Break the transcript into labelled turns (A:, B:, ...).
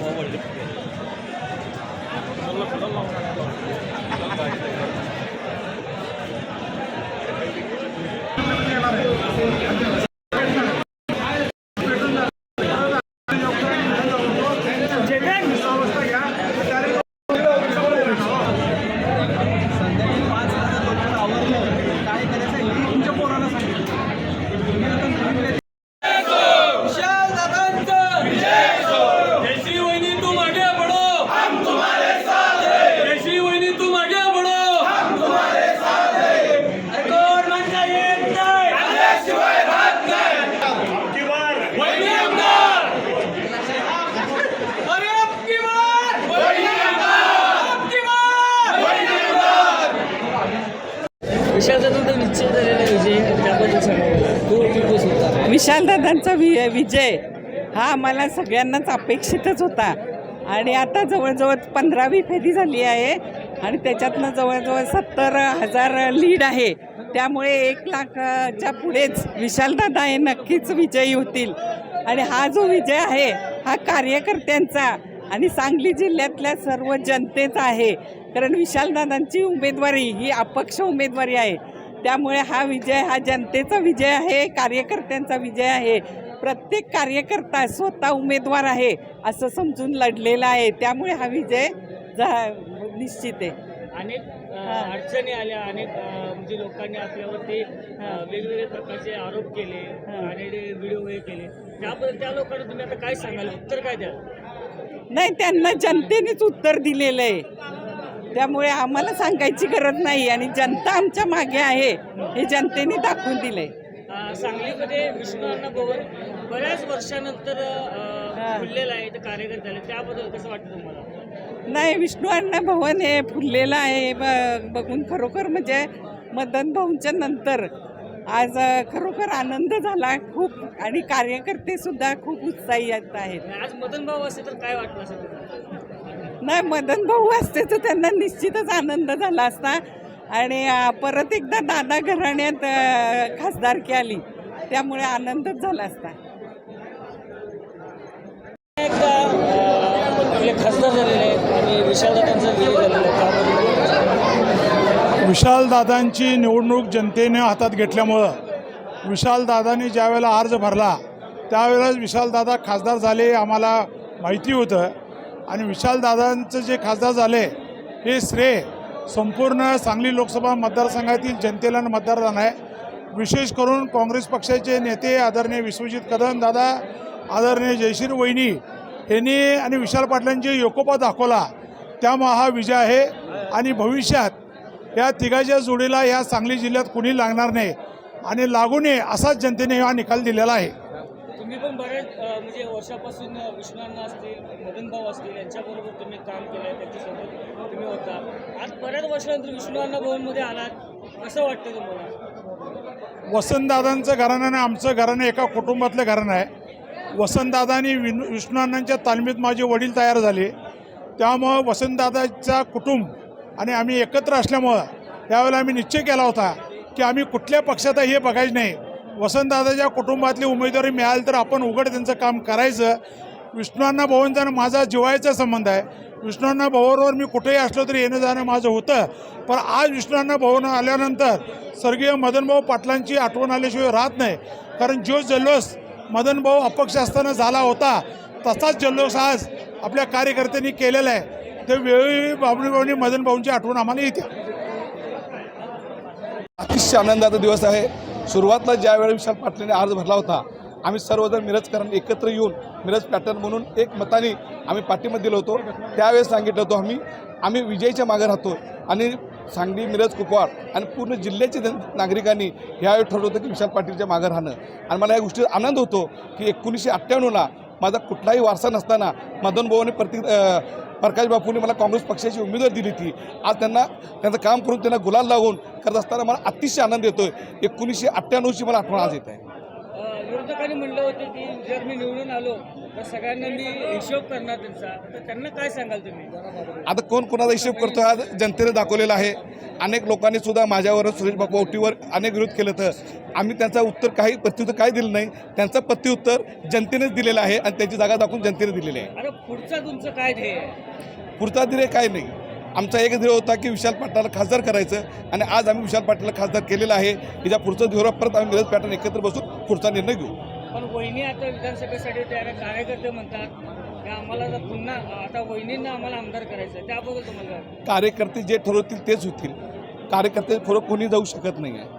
A: 먹어 이렇게.
B: विशाल निश्चित झालेला विजय त्याबद्दल सांगा तो होता.
C: विशालदादांचा वि विजय हा मला सगळ्यांनाच अपेक्षितच होता. आणि आता जवळजवळ पंधरावी फेरी झाली आहे आणि त्याच्यातनं जवळजवळ सत्तर हजार लीड आहे. त्यामुळे एक लाखाच्या पुढेच विशालदादा हे नक्कीच विजयी होतील. आणि हा जो विजय आहे हा कार्यकर्त्यांचा आणि सांगली जिल्ह्यातल्या सर्व जनतेचा आहे. कारण विशालदादांची उमेदवारी ही अपक्ष उमेदवारी आहे. त्यामुळे हा विजय हा जनतेचा विजय आहे कार्यकर्त्यांचा विजय आहे. प्रत्येक कार्यकर्ता स्वतः उमेदवार आहे असं समजून लढलेला आहे. त्यामुळे हा विजय निश्चित आहे.
B: अनेक अडचणी आल्या. अनेक म्हणजे लोकांनी आपल्यावरती वेगवेगळे प्रकारचे आरोप केले आणि व्हिडिओ हे केले. त्याबद्दल त्या लोकांना तुम्ही आता काय सांगाल? उत्तर काय द्याल?
C: नाही त्यांना जनतेनेच उत्तर दिलेलं आहे. त्यामुळे आम्हाला सांगायची गरज नाही आणि जनता आमच्या मागे आहे हे जनतेने दाखवून दिलंय.
B: अ, सांगलीमध्ये विष्णू अण्णा भवन बऱ्याच वर्षानंतर. अ, खुललेलं आहे इथं कार्यकर्ते आले. त्याबद्दल कसं वाटतं तुम्हाला?
C: नाही विष्णू अण्णा भवन हे फुललेलं आहे. बघून खरोखर म्हणजे मदन भाऊंच्या नंतर आज खरोखर आनंद झाला खूप आणि कार्यकर्ते सुद्धा खूप उत्साही आहेत.
B: आज मदन भाऊ असेल तर काय वाटलं असेल
C: नाही मदन भाऊ असते तर त्यांना निश्चितच आनंद झाला असता. आणि परत एकदा दादा घराण्यात खासदारकी आली. त्यामुळे आनंदच झाला असता.
B: खासदार झालेले आहेत आणि विशालदादांचा
D: निवडणूक जनतेने हातात घेतल्यामुळं विशालदादांनी ज्यावेळेला अर्ज भरला त्यावेळेस विशालदादा खासदार झाले आम्हाला माहिती होतं. आणि विशालदादांचं जे खासदार झाले हे श्रेय संपूर्ण सांगली लोकसभा मतदारसंघातील जनतेला मतदारदान आहे. विशेष करून काँग्रेस पक्षाचे नेते आदरणीय विश्वजित कदम दादा आदरणीय जयशीर वहिनी यांनी आणि विशाल पाटलांची एकोपा दाखवला त्यामुळं हा विजय आहे. आणि भविष्यात या तिघाच्या जोडीला या सांगली जिल्ह्यात कुणी लागणार नाही. आणि लागू नये असाच जनतेने हा निकाल दिलेला आहे.
B: तुम्ही पण बऱ्याच म्हणजे वर्षापासून विश्वांना असतील मदनभाऊ असतील यांच्याबरोबर तुम्ही काम केलं आहे त्यांच्यासोबत तुम्ही होता. आज बऱ्याच वर्षानंतर विष्णूअण्णा भवनमध्ये आलात. कसं वाटतं तुम्हाला?
D: वसंतदादांचं घराणं आणि आमचं घराणं एका कुटुंबातलं घराणं आहे. वसंतदादा आणि विनु विष्णुअण्णांच्या तालमीत माझे वडील तयार झाले. त्यामुळं वसंतदादाचा कुटुंब आणि आम्ही एकत्र असल्यामुळं त्यावेळेला आम्ही निश्चय केला होता की आम्ही कुठल्या पक्षात हे बघायचं नाही. वसंतदादाच्या कुटुंबातली उमेदवारी मिळाली तर आपण उघड त्यांचं काम करायचं. विष्णूअण्णा भवनचा आणि माझा जिवायचा संबंध आहे. विष्णूअण्णा भवनवर मी कुठेही असलो तरी येणं जाणं माझं होतं. पण आज विष्णूअण्णा भवन आल्यानंतर स्वर्गीय मदनभाऊ पाटलांची आठवण आल्याशिवाय राहत नाही. कारण जो जल्लोष मदनभाऊ अपक्ष असताना झाला होता तसाच जल्लोष आज आपल्या कार्यकर्त्यांनी केलेला आहे. ते वेळोवेळी बाबणीभाऊनी मदनभाऊंची आठवण आम्हाला येते
E: अतिशय आनंदाचा दिवस आहे. सुरुवातला ज्यावेळी विशाल पाटलांनी अर्ज भरला होता आम्ही सर्वजण मिरजकरांनी एकत्र येऊन मिरज पॅटर्न म्हणून एक मताने आम्ही पाठिंबा दिलो होतो. त्यावेळेस सांगितलं होतो आम्ही आम्ही विजयीच्या मागे राहतो आणि सांगली मिरज कुपवाड आणि पूर्ण जिल्ह्याचे नागरिकांनी यावेळी ठरवलं होतं की विशाल पाटीलच्या मागे राहणं. आणि मला या गोष्टीचा आनंद होतो की एकोणीसशे अठ्ठ्याण्णवला माझा कुठलाही वारसा नसताना मदन भाऊने प्रति अ, प्रकाश बापूंनी मला काँग्रेस पक्षाची उमेदवारी दिली होती. आज त्यांना त्यांचं काम करून त्यांना गुलाल लावून करत असताना मला अतिशय आनंद येतोय. एकोणीसशे अठ्ठ्याण्णवची मला आठवण आज येत आहे.
B: विरोधकांनी म्हणलं होतं की जर मी निवडून आलो तर सगळ्यांना मी हिशोब करणार त्यांचा. तर त्यांना काय सांगाल तुम्ही?
E: आता कोण कोणाचा हिशोब करतो आज जनतेने दाखवलेला आहे. अनेक लोकांनी सुद्धा माझ्यावर सुरेश बापू औटीवर अनेक विरोध केलं तर आम्ही त्यांचं उत्तर काही प्रत्युत्तर काही दिलं नाही. त्यांचं प्रत्युत्तर जनतेनेच दिलेलं आहे आणि त्याची जागा दाखवून जनतेने दिलेली आहे.
B: आता पुढचं तुमचं काय ध्येय?
E: पुढचा ध्येय काय नाही. आमचा एक ध्येय होता की विशाल पाटलाला खासदार करायचं आणि आज आम्ही विशाल पाटलाला खासदार केलेला आहे. की ज्या पुढचं ध्येय परत आम्ही मिरज पॅटर्न एकत्र बसून पुढचा निर्णय घेऊ.
B: पण वहिनी आता विधानसभेसाठी तयार कार्यकर्ते म्हणतात. आम्हाला जर पुन्हा आता वहिनींना आम्हाला आमदार करायचं त्याबद्दल तुम्हाला?
E: कार्यकर्ते जे ठरवतील तेच होतील. कार्यकर्ते पुढं कोणी जाऊ शकत नाही आहे